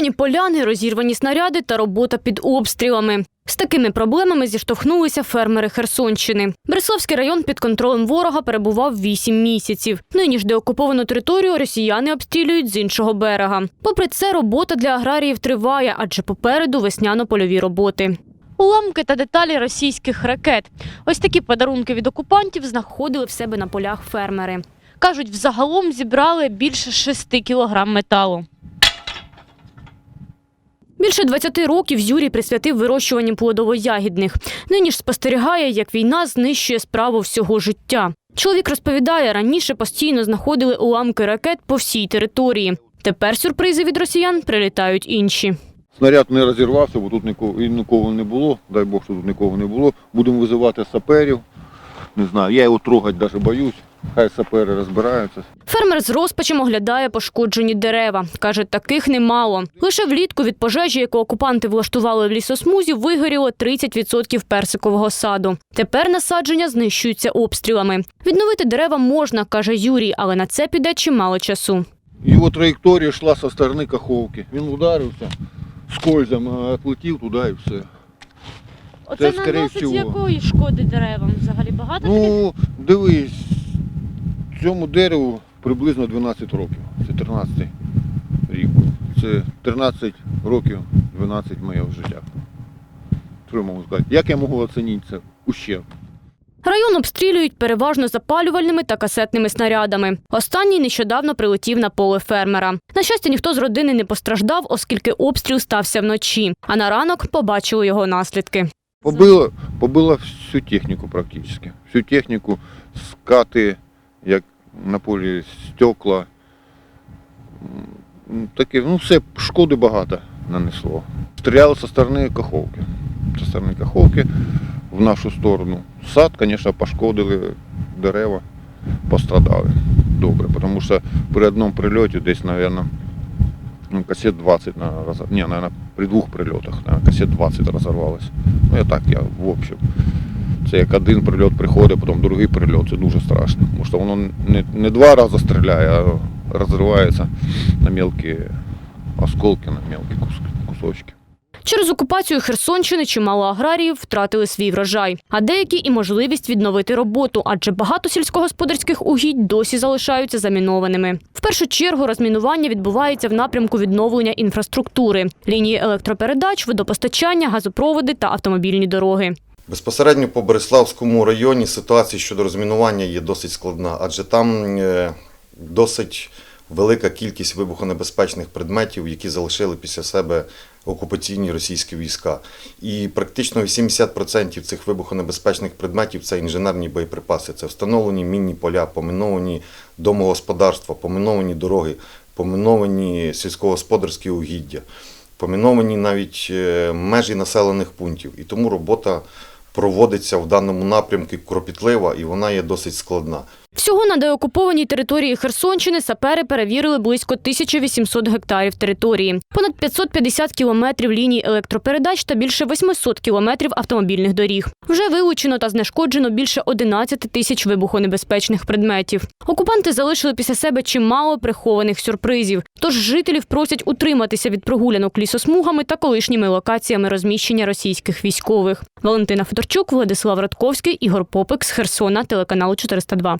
Заміновані поляни, розірвані снаряди та робота під обстрілами. З такими проблемами зіштовхнулися фермери Херсонщини. Береславський район під контролем ворога перебував 8 місяців. Нині ж деокуповану територію росіяни обстрілюють з іншого берега. Попри це, робота для аграріїв триває, адже попереду весняно-польові роботи. Уламки та деталі російських ракет. Ось такі подарунки від окупантів знаходили в себе на полях фермери. Кажуть, взагалом зібрали більше 6 кілограм металу. Більше 20 років Юрій присвятив вирощуванню плодово-ягідних. Нині ж спостерігає, як війна знищує справу всього життя. Чоловік розповідає, раніше постійно знаходили уламки ракет по всій території. Тепер сюрпризи від росіян прилітають інші. Снаряд не розірвався, бо тут нікого, нікого не було. Дай Бог, що тут нікого не було. Будемо визивати саперів. Не знаю, я його трогати навіть боюсь. Хай сапери розбираються. Фермер з розпачем оглядає пошкоджені дерева. Каже, таких немало. Лише влітку від пожежі, яку окупанти влаштували в лісосмузі, вигоріло 30% персикового саду. Тепер насадження знищуються обстрілами. Відновити дерева можна, каже Юрій, але на це піде чимало часу. Його траєкторія йшла зі сторони Каховки. Він ударився, скользом а, отлетів туди і все. Це, скоріше всього. якої шкоди деревам? Взагалі багато Ну, дивись, цьому дереву приблизно 12 років. Це 13 рік. Це 13 років, 12 моєго життя. Що можу сказати? Як я можу оцінити це? Ущерб. Район обстрілюють переважно запалювальними та касетними снарядами. Останній нещодавно прилетів на поле фермера. На щастя, ніхто з родини не постраждав, оскільки обстріл стався вночі. А на ранок побачили його наслідки. Побило, побило всю техніку практично. Всю техніку, скати, як на полі стекла. Таке, ну все, шкоди багато нанесло. Стріляли зі сторони Каховки. Зі сторони Каховки в нашу сторону. Сад, звісно, пошкодили, дерева пострадали. Добре, тому що при одному прильоті десь, мабуть, ну, кассет 20, наверное, раз... не, наверное, при двох прильотах, наверное, кассет 20 розорвалось. Ну, я так, я в общем. Це як один прильот приходить, потім другий прильот, це дуже страшно. Тому що воно не, не два рази стріляє, а розривається на мелкі осколки, на мелкі кусочки. Через окупацію Херсонщини чимало аграріїв втратили свій врожай, а деякі і можливість відновити роботу, адже багато сільськогосподарських угідь досі залишаються замінованими. В першу чергу розмінування відбувається в напрямку відновлення інфраструктури: лінії електропередач, водопостачання, газопроводи та автомобільні дороги. Безпосередньо по Береславському районі ситуація щодо розмінування є досить складна, адже там е, досить велика кількість вибухонебезпечних предметів, які залишили після себе окупаційні російські війська. І практично 80% цих вибухонебезпечних предметів це інженерні боєприпаси. Це встановлені мінні поля, поміновані домогосподарства, поміновані дороги, поміновані сільськогосподарські угіддя, поміновані навіть е, межі населених пунктів. І тому робота проводиться в даному напрямку кропітлива і вона є досить складна. Всього на деокупованій території Херсонщини сапери перевірили близько 1800 гектарів території, понад 550 кілометрів ліній електропередач та більше 800 кілометрів автомобільних доріг. Вже вилучено та знешкоджено більше 11 тисяч вибухонебезпечних предметів. Окупанти залишили після себе чимало прихованих сюрпризів. Тож жителів просять утриматися від прогулянок лісосмугами та колишніми локаціями розміщення російських військових. Валентина Федорчук, Владислав Радковський, Ігор Попик з Херсона, телеканалу 402.